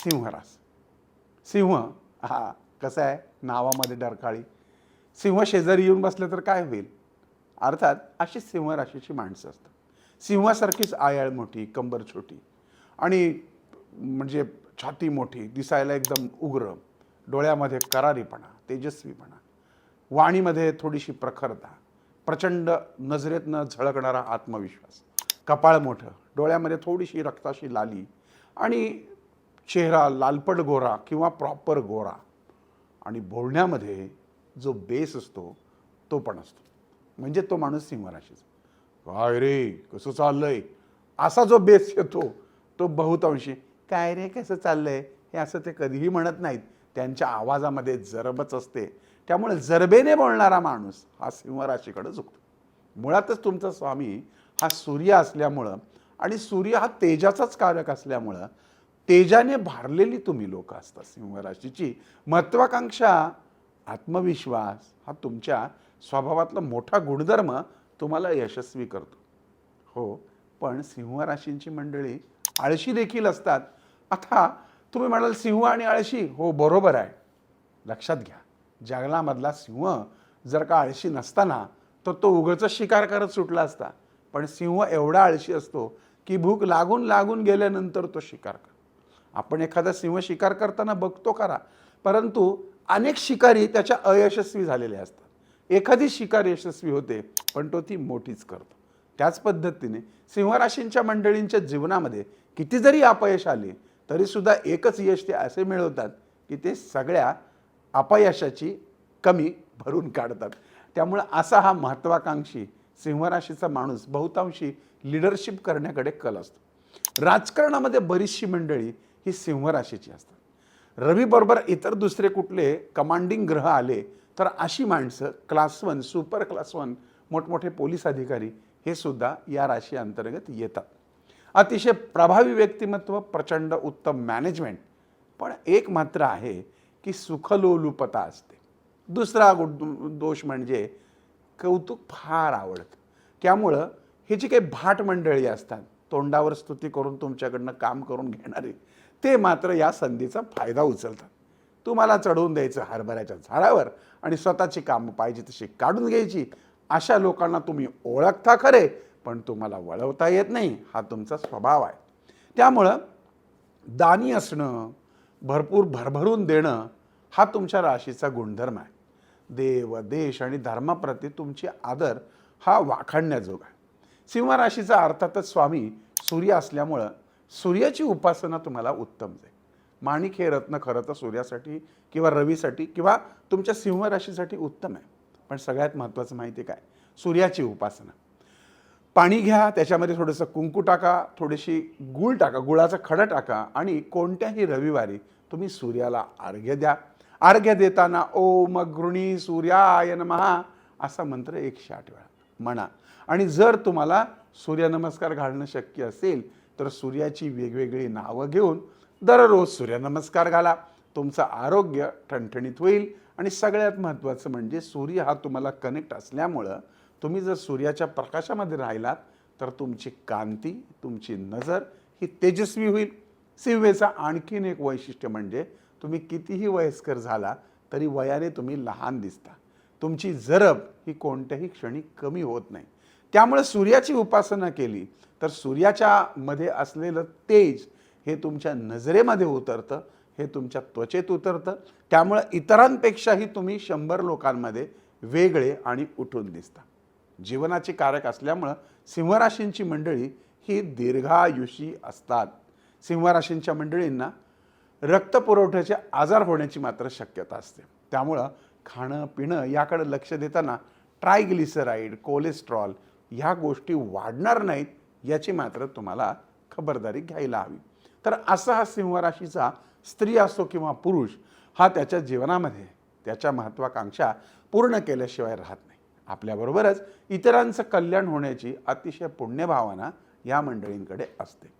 सिंहरास सिंह हा कसं आहे? नावामध्ये डरकाळी. सिंह शेजारी येऊन बसलं तर काय होईल? अर्थात अशीच सिंह राशीची माणसं असतात. सिंहासारखीच आयाळ मोठी कंबर छोटी. आणि म्हणजे छाती मोठी दिसायला एकदम उग्र डोळ्यामध्ये करारीपणा तेजस्वीपणा. वाणीमध्ये थोडीशी प्रखरता प्रचंड नजरेतनं झळकणारा आत्मविश्वास. कपाळ मोठं डोळ्यामध्ये थोडीशी रक्ताशी लाली आणि चेहरा लालपट गोरा किंवा प्रॉपर गोरा. आणि बोलण्यामध्ये जो बेस असतो तो पण असतो. म्हणजे तो माणूस सिंहराशीचा. काय रे? कसं चाललंय? असा जो बेस येतो तो बहुतांशी काय रे? कसं चाललंय? हे असं ते कधीही म्हणत नाहीत. त्यांच्या आवाजामध्ये जरबच असते. त्यामुळे जरबेने बोलणारा माणूस हा सिंहराशीकडे झुकतो. मुळातच तुमचा स्वामी हा सूर्य असल्यामुळं आणि सूर्य हा तेजाचाच कारक असल्यामुळं तेजाने भारलेली तुम्ही लोक असता सिंहराशीची. महत्वाकांक्षा आत्मविश्वास हा तुमच्या स्वभावातला मोठा गुणधर्म तुम्हाला यशस्वी करतो. हो पण सिंह राशींची मंडळी आळशी देखील असतात. आता तुम्ही म्हणाल सिंह आणि आळशी हो बरोबर आहे. लक्षात घ्या जंगलामधला सिंह जर का आळशी नसताना तर तो उगाचा शिकार करत सुटला असता. पण सिंह एवढा आळशी असतो की भूक लागून लागून गेल्यानंतर तो शिकार करतो. आपण एखादा सिंह शिकार करताना बघतो करा. परंतु अनेक शिकारी त्याच्या अयशस्वी झालेले असतात. एखादी शिकार यशस्वी होते पण तो ती मोठीच करतो. त्याच पद्धतीने सिंहराशींच्या मंडळींच्या जीवनामध्ये किती जरी अपयश आले तरीसुद्धा एकच यश ते असे मिळवतात की ते सगळ्या अपयशाची कमी भरून काढतात. त्यामुळं असा हा महत्त्वाकांक्षी सिंहराशीचा माणूस बहुतांशी लिडरशिप करण्याकडे कल असतो. राजकारणामध्ये बरीचशी मंडळी ही सिंहराशीची असतात. रवीबरोबर इतर दुसरे कुठले कमांडिंग ग्रह आले तर अशी माणसं class one super class one मोठमोठे पोलीस अधिकारी हे सुद्धा या राशी अंतर्गत येतात. अतिशय प्रभावी व्यक्तिमत्व प्रचंड उत्तम मॅनेजमेंट पण एक मात्र आहे की सुखलोलुपता असते. दुसरा गु- दोष म्हणजे कौतुक फार आवडतं. त्यामुळं हे जी काही भाट मंडळी असतात तोंडावर स्तुती करून तुमच्याकडनं काम करून घेणारी ते मात्र या संधीचा फायदा उचलतात. तुम्हाला चढवून द्यायचं हरभऱ्याच्या झाडावर आणि स्वतःची कामं पाहिजे तशी काढून घ्यायची. अशा लोकांना तुम्ही ओळखता खरे पण तुम्हाला वळवता येत नाही हा तुमचा स्वभाव आहे. त्यामुळं दानी असणं भरपूर भरभरून देणं हा तुमच्या राशीचा गुणधर्म आहे. देव देश आणि धर्माप्रती तुमची आदर हा वाखाणण्याजोग आहे. सिंह राशीचा अर्थातच स्वामी सूर्य असल्यामुळं सूर्याची उपासना तुम्हाला उत्तम जाईल माणिक हे रत्न खरं तर सूर्यासाठी किंवा रवीसाठी किंवा तुमच्या सिंह राशीसाठी उत्तम आहे. पण सगळ्यात महत्त्वाचं माहिती काय? सूर्याची उपासना. पाणी घ्या त्याच्यामध्ये थोडंसं कुंकू टाका थोडीशी गूळ टाका गुळाचा खडा टाका आणि कोणत्याही रविवारी तुम्ही सूर्याला अर्घ्य द्या. अर्घ्य देताना ओम गृणी सूर्याय नमहा असा मंत्र एकशे आठ वेळा. म्हणा. आणि जर तुम्हाला सूर्यनमस्कार घालणं शक्य असेल तर सूर्याची वेगवेगळी नावं घेऊन दररोज सूर्यनमस्कार घाला. तुमचं आरोग्य ठणठणीत होईल. आणि सगळ्यात महत्त्वाचं म्हणजे सूर्य हा तुम्हाला कनेक्ट असल्यामुळं तुम्ही जर सूर्याच्या प्रकाशामध्ये राहिलात तर तुमची कांती तुमची नजर ही तेजस्वी होईल. सिंहेचं आणखीन एक वैशिष्ट्य म्हणजे तुम्ही कितीही वयस्कर झाला तरी वयाने तुम्ही लहान दिसता. तुमची जरब ही कोणत्याही क्षणी कमी होत नाही. त्यामुळे सूर्याची उपासना केली तर सूर्याच्या मध्ये असलेलं तेज हे तुमच्या नजरेमध्ये उतरतं हे तुमच्या त्वचेत उतरतं. त्यामुळं इतरांपेक्षाही तुम्ही शंभर लोकांमध्ये वेगळे आणि उठून दिसता. जीवनाची कारक असल्यामुळं सिंहराशींची मंडळी ही दीर्घायुषी असतात. सिंहराशींच्या मंडळींना रक्तपुरवठ्याचे आजार होण्याची मात्र शक्यता असते. त्यामुळं खाणं पिणं याकडे लक्ष देताना ट्रायग्लिसराईड कोलेस्ट्रॉल ह्या गोष्टी वाढणार नाहीत याची मात्र तुम्हाला खबरदारी घ्यायला हवी. तर असा हा सिंह राशीचा स्त्री असो किंवा पुरुष हा त्याच्या जीवनामध्ये त्याच्या महत्त्वाकांक्षा पूर्ण केल्याशिवाय राहत नाही. आपल्याबरोबरच इतरांचं कल्याण होण्याची अतिशय पुण्यभावना या मंडळींकडे असते.